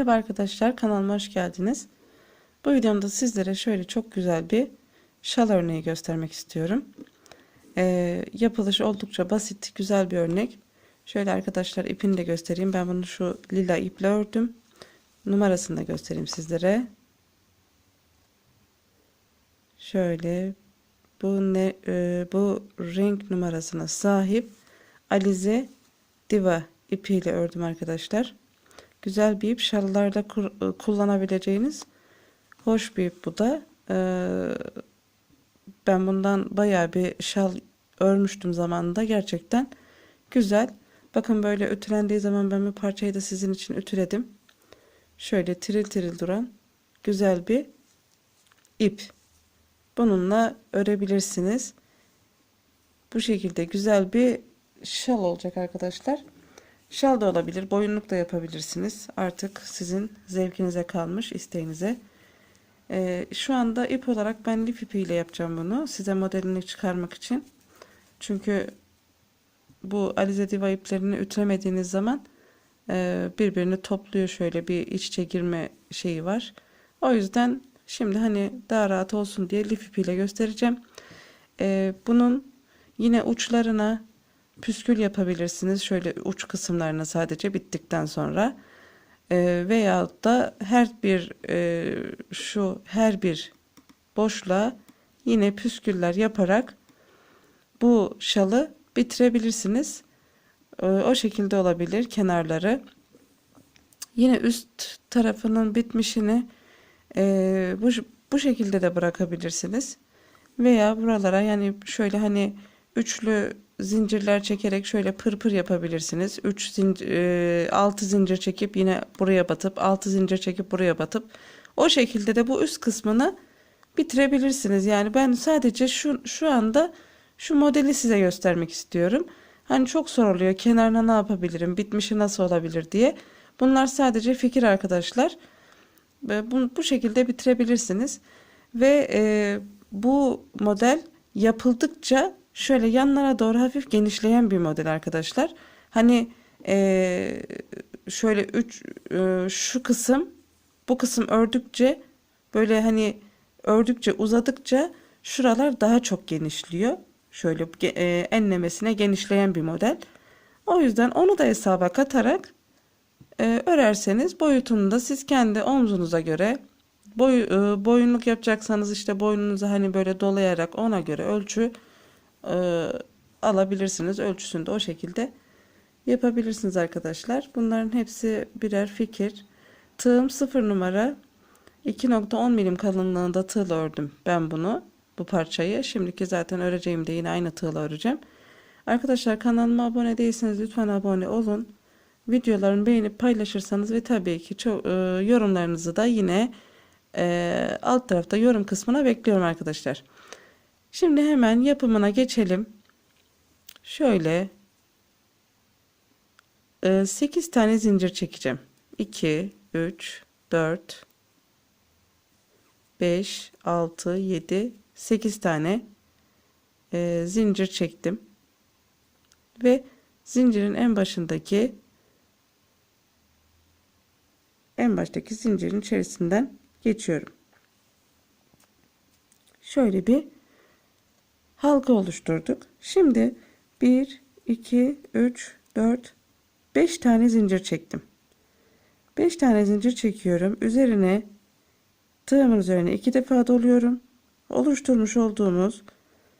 Merhaba arkadaşlar kanalıma hoş geldiniz. Bu videomda sizlere şöyle çok güzel bir şal örneği göstermek istiyorum. Ee, yapılış oldukça basit güzel bir örnek. Şöyle arkadaşlar ipini de göstereyim. Ben bunu şu lila iple ördüm. Numarasını da göstereyim sizlere. Şöyle bu ne e, bu renk numarasına sahip Alize Diva ipiyle ördüm arkadaşlar. Güzel bir ip şallarda kur- kullanabileceğiniz hoş bir ip bu da. Ee, ben bundan bayağı bir şal örmüştüm zamanında gerçekten güzel. Bakın böyle ütülendiği zaman ben bu parçayı da sizin için ütüledim. Şöyle tiril tiril duran güzel bir ip. Bununla örebilirsiniz. Bu şekilde güzel bir şal olacak arkadaşlar. Şal da olabilir, boyunluk da yapabilirsiniz. Artık sizin zevkinize kalmış, isteğinize. Ee, şu anda ip olarak ben lif ipiyle yapacağım bunu. Size modelini çıkarmak için. Çünkü bu Alize Diva iplerini ütülemediğiniz zaman e, birbirini topluyor şöyle bir iç içe girme şeyi var. O yüzden şimdi hani daha rahat olsun diye lif ipiyle göstereceğim. Ee, bunun yine uçlarına püskül yapabilirsiniz. Şöyle uç kısımlarına sadece bittikten sonra e, veya da her bir e, şu her bir boşluğa yine püsküller yaparak bu şalı bitirebilirsiniz. E, o şekilde olabilir kenarları. Yine üst tarafının bitmişini e, bu, bu şekilde de bırakabilirsiniz. Veya buralara yani şöyle hani üçlü zincirler çekerek şöyle pırpır yapabilirsiniz. 3 zincir, e, 6 zincir çekip yine buraya batıp 6 zincir çekip buraya batıp o şekilde de bu üst kısmını bitirebilirsiniz. Yani ben sadece şu şu anda şu modeli size göstermek istiyorum. Hani çok soruluyor kenarına ne yapabilirim, bitmişi nasıl olabilir diye. Bunlar sadece fikir arkadaşlar. Bu, bu şekilde bitirebilirsiniz. Ve e, bu model yapıldıkça şöyle yanlara doğru hafif genişleyen bir model arkadaşlar. Hani e, şöyle üç e, şu kısım bu kısım ördükçe böyle hani ördükçe uzadıkça şuralar daha çok genişliyor. Şöyle e, enlemesine genişleyen bir model. O yüzden onu da hesaba katarak e, örerseniz boyutunu da siz kendi omzunuza göre boy, e, boyunluk yapacaksanız işte boynunuzu hani böyle dolayarak ona göre ölçü e, alabilirsiniz. Ölçüsünü de o şekilde yapabilirsiniz arkadaşlar. Bunların hepsi birer fikir. Tığım 0 numara 2.10 milim kalınlığında tığla ördüm ben bunu bu parçayı. Şimdiki zaten öreceğim de yine aynı tığla öreceğim. Arkadaşlar kanalıma abone değilseniz lütfen abone olun. Videolarımı beğenip paylaşırsanız ve tabii ki çok, e, yorumlarınızı da yine e, alt tarafta yorum kısmına bekliyorum arkadaşlar. Şimdi hemen yapımına geçelim. Şöyle 8 e, tane zincir çekeceğim. 2, 3, 4, 5, 6, 7, 8 tane e, zincir çektim. Ve zincirin en başındaki en baştaki zincirin içerisinden geçiyorum. Şöyle bir halka oluşturduk. Şimdi 1, 2, 3, 4, 5 tane zincir çektim. 5 tane zincir çekiyorum. Üzerine tığımın üzerine iki defa doluyorum. Oluşturmuş olduğumuz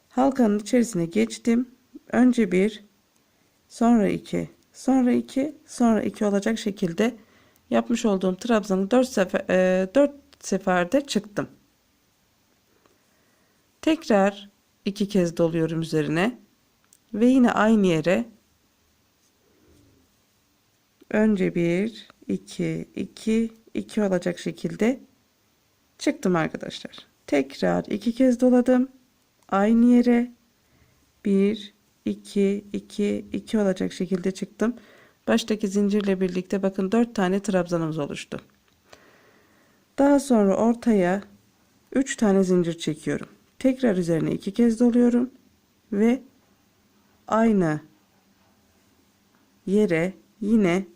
halkanın içerisine geçtim. Önce bir, sonra iki, sonra iki, sonra iki olacak şekilde yapmış olduğum trabzanı 4 sefer e, 4 seferde çıktım. Tekrar iki kez doluyorum üzerine ve yine aynı yere önce bir, iki, iki, iki olacak şekilde çıktım arkadaşlar. Tekrar iki kez doladım. Aynı yere bir, iki, iki, iki olacak şekilde çıktım. Baştaki zincirle birlikte bakın dört tane trabzanımız oluştu. Daha sonra ortaya üç tane zincir çekiyorum. Tekrar üzerine iki kez doluyorum ve aynı yere yine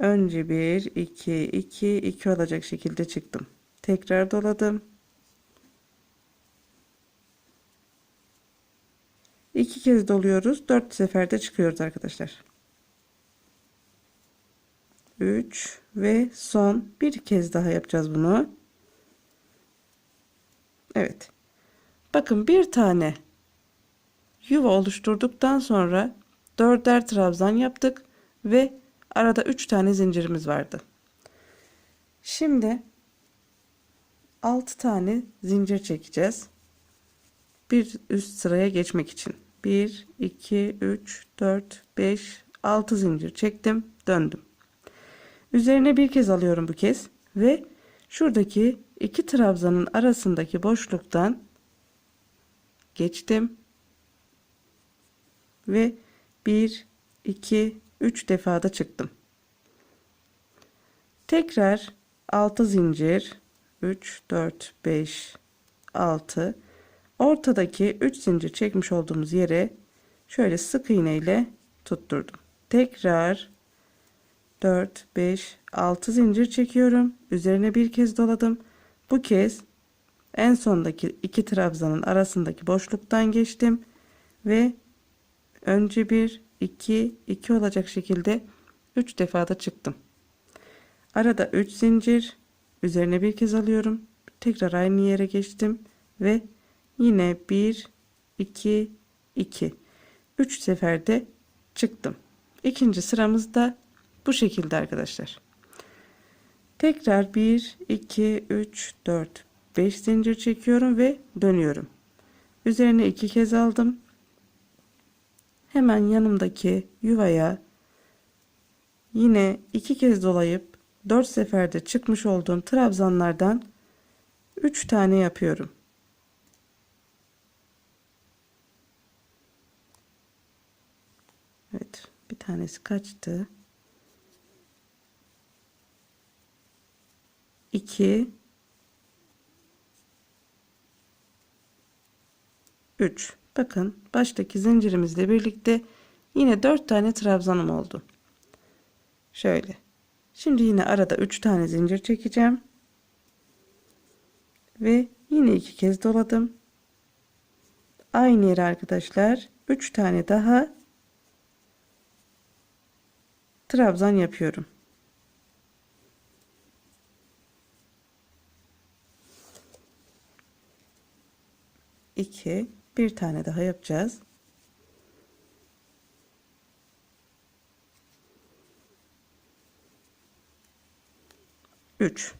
Önce 1, 2, 2, 2 olacak şekilde çıktım. Tekrar doladım. İki kez doluyoruz. Dört seferde çıkıyoruz arkadaşlar. 3 ve son bir kez daha yapacağız bunu. Evet. Bakın bir tane yuva oluşturduktan sonra dörder trabzan yaptık ve arada 3 tane zincirimiz vardı. Şimdi 6 tane zincir çekeceğiz. Bir üst sıraya geçmek için. 1 2 3 4 5 6 zincir çektim, döndüm. Üzerine bir kez alıyorum bu kez ve şuradaki iki trabzanın arasındaki boşluktan geçtim ve 1 2 3 defada çıktım. Tekrar 6 zincir 3 4 5 6 ortadaki 3 zincir çekmiş olduğumuz yere şöyle sık iğne ile tutturdum. Tekrar 4 5 6 zincir çekiyorum. Üzerine bir kez doladım. Bu kez en sondaki iki trabzanın arasındaki boşluktan geçtim ve önce bir 2 2 olacak şekilde 3 defada çıktım. Arada 3 zincir üzerine bir kez alıyorum. Tekrar aynı yere geçtim ve yine 1 2 2 3 seferde çıktım. İkinci sıramızda bu şekilde arkadaşlar. Tekrar 1 2 3 4 5 zincir çekiyorum ve dönüyorum. Üzerine iki kez aldım. Hemen yanımdaki yuvaya yine iki kez dolayıp 4 seferde çıkmış olduğum trabzanlardan 3 tane yapıyorum. Evet, bir tanesi kaçtı. 2 3 bakın baştaki zincirimizle birlikte yine 4 tane trabzanım oldu. Şöyle. Şimdi yine arada 3 tane zincir çekeceğim. Ve yine iki kez doladım. Aynı yere arkadaşlar 3 tane daha trabzan yapıyorum 2 bir tane daha yapacağız. Üç.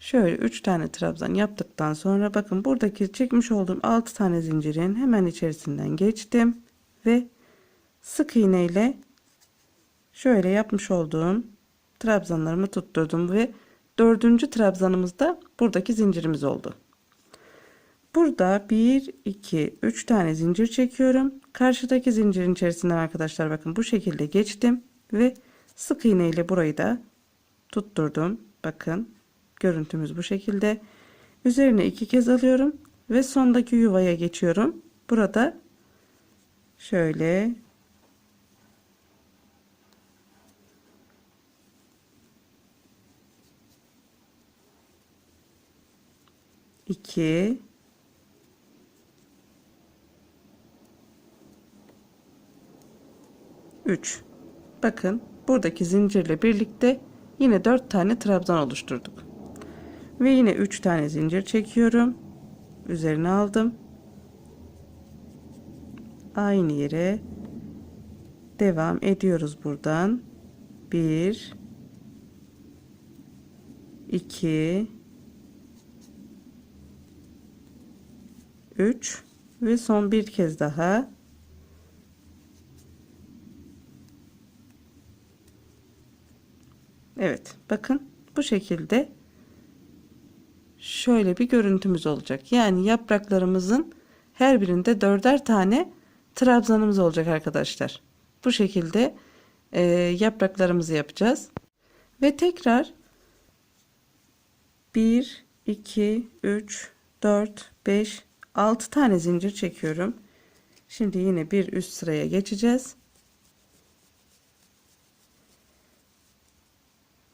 Şöyle üç tane trabzan yaptıktan sonra bakın buradaki çekmiş olduğum altı tane zincirin hemen içerisinden geçtim ve sık iğne ile şöyle yapmış olduğum trabzanlarımı tutturdum ve dördüncü trabzanımızda buradaki zincirimiz oldu. Burada 1, 2, 3 tane zincir çekiyorum. Karşıdaki zincirin içerisinden arkadaşlar bakın bu şekilde geçtim. Ve sık iğne ile burayı da tutturdum. Bakın görüntümüz bu şekilde. Üzerine iki kez alıyorum. Ve sondaki yuvaya geçiyorum. Burada şöyle iki 3 bakın buradaki zincirle birlikte yine 4 tane trabzan oluşturduk. Ve yine 3 tane zincir çekiyorum. Üzerine aldım. Aynı yere devam ediyoruz buradan. 1 2 3 ve son bir kez daha Evet bakın bu şekilde şöyle bir görüntümüz olacak. Yani yapraklarımızın her birinde dörder tane trabzanımız olacak arkadaşlar. Bu şekilde e, yapraklarımızı yapacağız. Ve tekrar 1, 2, 3, 4, 5, 6 tane zincir çekiyorum. Şimdi yine bir üst sıraya geçeceğiz.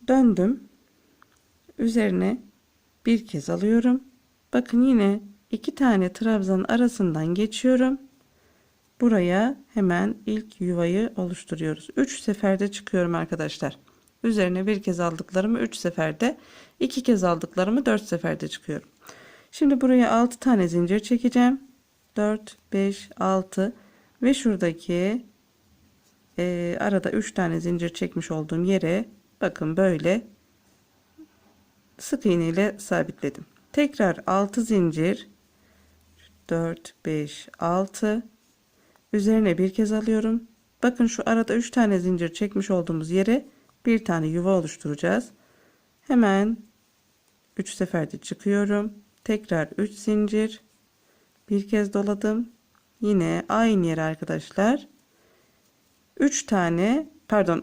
Döndüm. Üzerine bir kez alıyorum. Bakın yine iki tane trabzanın arasından geçiyorum. Buraya hemen ilk yuvayı oluşturuyoruz. 3 seferde çıkıyorum arkadaşlar. Üzerine bir kez aldıklarımı 3 seferde, iki kez aldıklarımı 4 seferde çıkıyorum. Şimdi buraya 6 tane zincir çekeceğim. 4, 5, 6 ve şuradaki e, arada 3 tane zincir çekmiş olduğum yere bakın böyle sık iğne ile sabitledim. Tekrar 6 zincir 4, 5, 6 üzerine bir kez alıyorum. Bakın şu arada 3 tane zincir çekmiş olduğumuz yere bir tane yuva oluşturacağız. Hemen 3 seferde çıkıyorum. Tekrar 3 zincir. Bir kez doladım. Yine aynı yere arkadaşlar. 3 tane pardon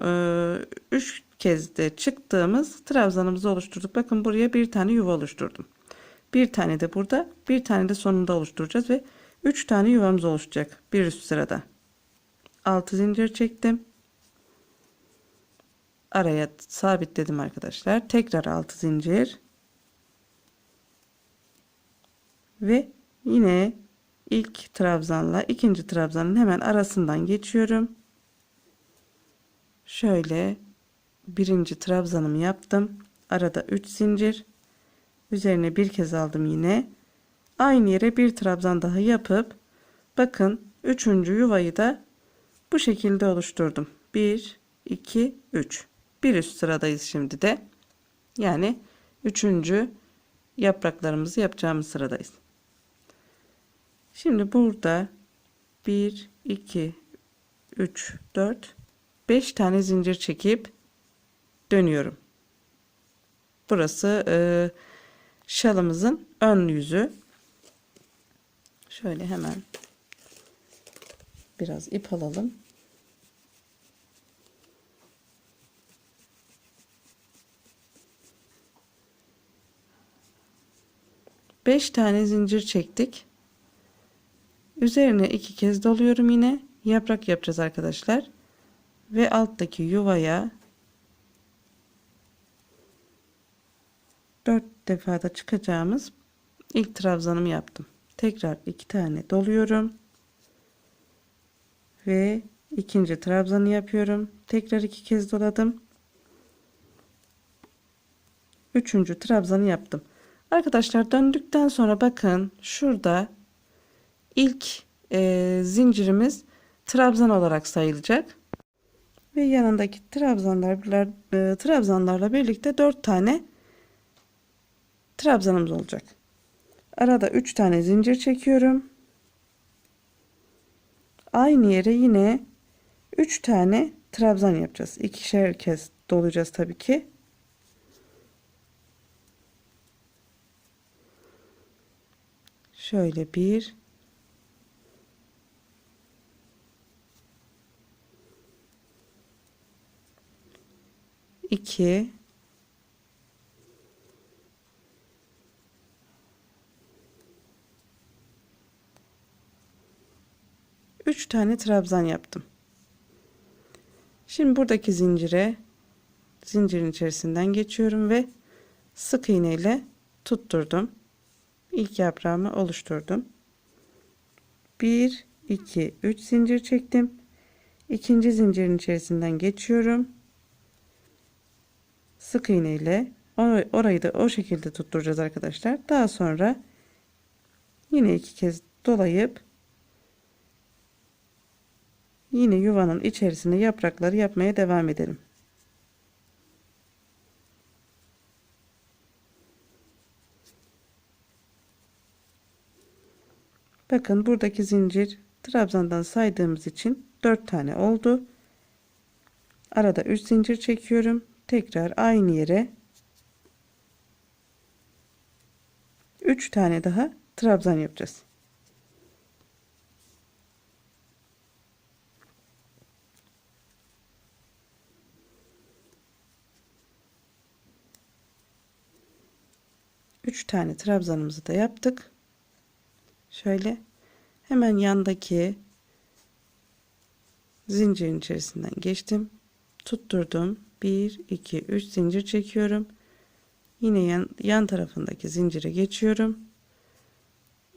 3 kez de çıktığımız trabzanımızı oluşturduk. Bakın buraya bir tane yuva oluşturdum. Bir tane de burada, bir tane de sonunda oluşturacağız ve 3 tane yuvamız oluşacak bir üst sırada. 6 zincir çektim. Araya sabitledim arkadaşlar. Tekrar 6 zincir. Ve yine ilk trabzanla ikinci trabzanın hemen arasından geçiyorum. Şöyle birinci trabzanımı yaptım. Arada 3 zincir. Üzerine bir kez aldım yine. Aynı yere bir trabzan daha yapıp bakın üçüncü yuvayı da bu şekilde oluşturdum. 1 2 3. Bir üst sıradayız şimdi de. Yani üçüncü yapraklarımızı yapacağımız sıradayız. Şimdi burada 1 2 3 4 5 tane zincir çekip dönüyorum. Burası e, şalımızın ön yüzü. Şöyle hemen biraz ip alalım. Beş tane zincir çektik. Üzerine iki kez doluyorum yine. Yaprak yapacağız arkadaşlar. Ve alttaki yuvaya dört defada çıkacağımız ilk trabzanımı yaptım. Tekrar iki tane doluyorum. Ve ikinci trabzanı yapıyorum. Tekrar iki kez doladım. Üçüncü trabzanı yaptım. Arkadaşlar döndükten sonra bakın şurada ilk e, zincirimiz trabzan olarak sayılacak. Ve yanındaki trabzanlar, e, trabzanlarla birlikte 4 tane trabzanımız olacak. Arada 3 tane zincir çekiyorum. Aynı yere yine 3 tane trabzan yapacağız. İkişer kez dolacağız tabii ki. Şöyle bir 2 3 tane trabzan yaptım. Şimdi buradaki zincire zincirin içerisinden geçiyorum ve sık iğne ile tutturdum. İlk yaprağımı oluşturdum. 1 2 3 zincir çektim. İkinci zincirin içerisinden geçiyorum sık iğne ile orayı da o şekilde tutturacağız arkadaşlar. Daha sonra yine iki kez dolayıp yine yuvanın içerisine yaprakları yapmaya devam edelim. Bakın buradaki zincir trabzandan saydığımız için 4 tane oldu. Arada 3 zincir çekiyorum tekrar aynı yere 3 tane daha trabzan yapacağız. Üç tane trabzanımızı da yaptık. Şöyle hemen yandaki zincirin içerisinden geçtim. Tutturdum 1 2 3 zincir çekiyorum. Yine yan, yan tarafındaki zincire geçiyorum.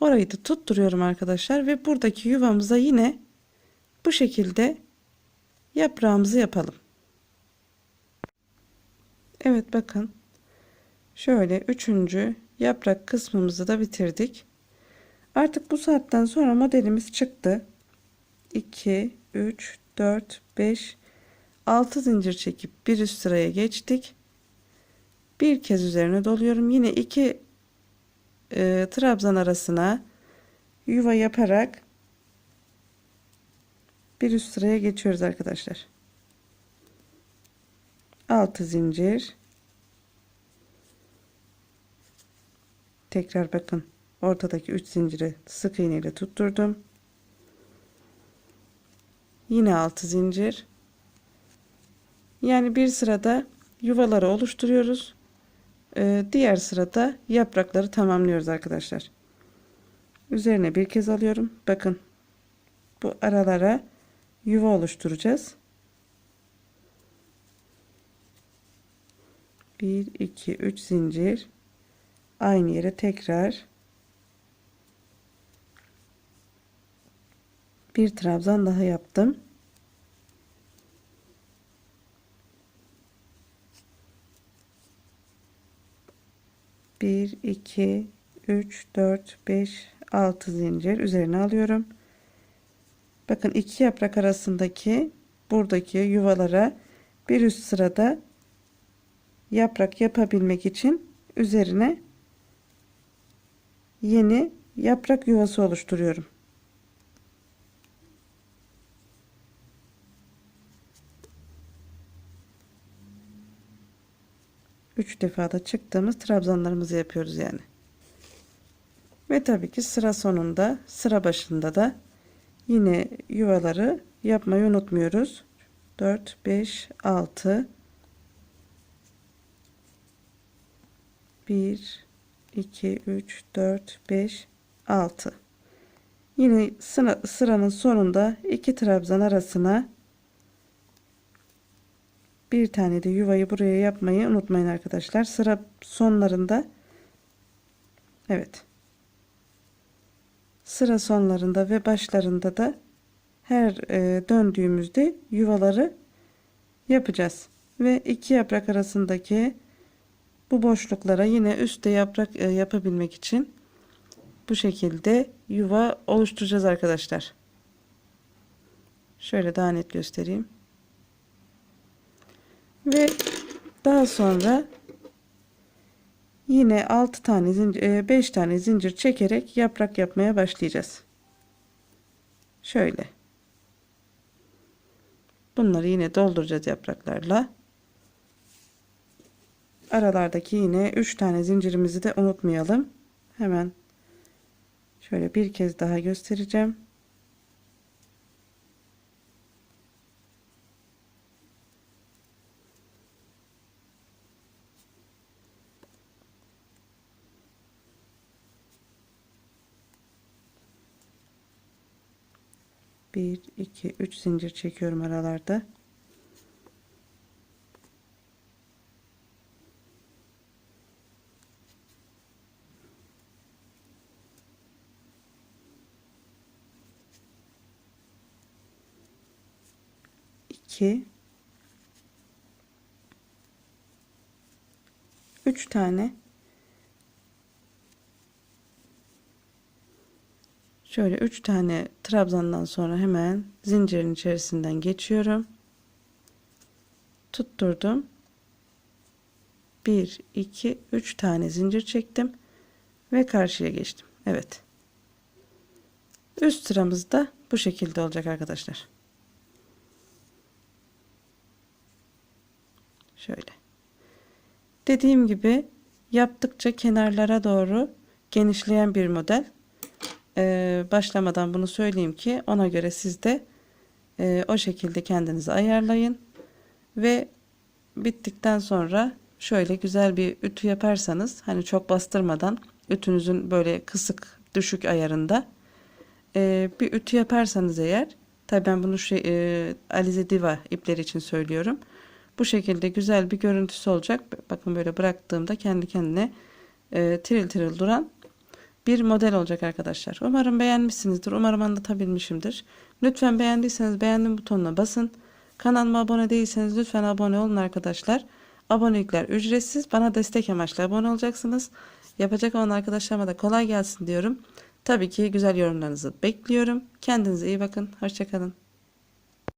Orayı da tutturuyorum arkadaşlar ve buradaki yuvamıza yine bu şekilde yaprağımızı yapalım. Evet bakın. Şöyle üçüncü yaprak kısmımızı da bitirdik. Artık bu saatten sonra modelimiz çıktı. 2, 3, 4, 5, 6 zincir çekip bir üst sıraya geçtik. Bir kez üzerine doluyorum. Yine iki e, trabzan arasına yuva yaparak bir üst sıraya geçiyoruz arkadaşlar. 6 zincir tekrar bakın. Ortadaki 3 zinciri sık iğne ile tutturdum. Yine 6 zincir. Yani bir sırada yuvaları oluşturuyoruz. Ee, diğer sırada yaprakları tamamlıyoruz arkadaşlar. Üzerine bir kez alıyorum. Bakın. Bu aralara yuva oluşturacağız. 1 2 3 zincir aynı yere tekrar bir trabzan daha yaptım. Bir, iki, üç, dört, beş, altı zincir üzerine alıyorum. Bakın iki yaprak arasındaki buradaki yuvalara bir üst sırada yaprak yapabilmek için üzerine yeni yaprak yuvası oluşturuyorum. Üç defada çıktığımız trabzanlarımızı yapıyoruz yani. Ve tabii ki sıra sonunda sıra başında da yine yuvaları yapmayı unutmuyoruz. 4 5 6 1 2 3 4 5 6 yine sıra, sıranın sonunda iki trabzan arasına bir tane de yuvayı buraya yapmayı unutmayın arkadaşlar. Sıra sonlarında. Evet. Sıra sonlarında ve başlarında da her e, döndüğümüzde yuvaları yapacağız. Ve iki yaprak arasındaki bu boşluklara yine üstte yaprak e, yapabilmek için bu şekilde yuva oluşturacağız arkadaşlar. Şöyle daha net göstereyim. Ve daha sonra yine 6 tane zincir 5 tane zincir çekerek yaprak yapmaya başlayacağız. Şöyle. Bunları yine dolduracağız yapraklarla aralardaki yine 3 tane zincirimizi de unutmayalım. Hemen şöyle bir kez daha göstereceğim. Bir, iki, üç zincir çekiyorum aralarda. 2 3 tane. Şöyle 3 tane trabzandan sonra hemen zincirin içerisinden geçiyorum. Tutturdum. 1 2 3 tane zincir çektim ve karşıya geçtim. Evet. Üst sıramız da bu şekilde olacak arkadaşlar. Şöyle. Dediğim gibi yaptıkça kenarlara doğru genişleyen bir model. Ee, başlamadan bunu söyleyeyim ki ona göre siz de e, o şekilde kendinizi ayarlayın. Ve bittikten sonra şöyle güzel bir ütü yaparsanız hani çok bastırmadan ütünüzün böyle kısık düşük ayarında e, bir ütü yaparsanız eğer tabi ben bunu şey, e, Alize Diva ipleri için söylüyorum Bu şekilde güzel bir görüntüsü olacak. Bakın böyle bıraktığımda kendi kendine e, tiril tiril duran bir model olacak arkadaşlar. Umarım beğenmişsinizdir. Umarım anlatabilmişimdir. Lütfen beğendiyseniz beğendim butonuna basın. Kanalıma abone değilseniz lütfen abone olun arkadaşlar. Abonelikler ücretsiz. Bana destek amaçlı abone olacaksınız. Yapacak olan arkadaşlarıma da kolay gelsin diyorum. Tabii ki güzel yorumlarınızı bekliyorum. Kendinize iyi bakın. Hoşçakalın.